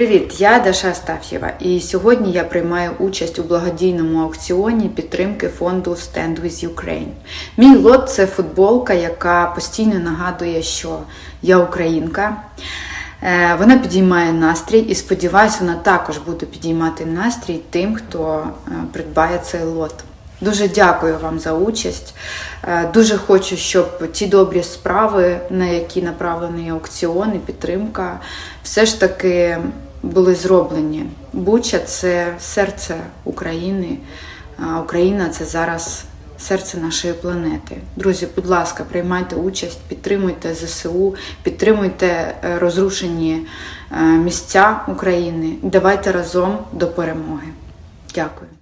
Привіт, я Даша Астаф'єва, і сьогодні я приймаю участь у благодійному аукціоні підтримки фонду Stand with Ukraine. Мій лот це футболка, яка постійно нагадує, що я українка. Е, Вона підіймає настрій і сподіваюся, вона також буде підіймати настрій тим, хто е, придбає цей лот. Дуже дякую вам за участь. Е, Дуже хочу, щоб ті добрі справи, на які направлений аукціон і підтримка, все ж таки були зроблені. Буча це серце України. Україна це зараз серце нашої планети. Друзі, будь ласка, приймайте участь, підтримуйте ЗСУ, підтримуйте е, розрушені е, місця України. Давайте разом до перемоги. Дякую.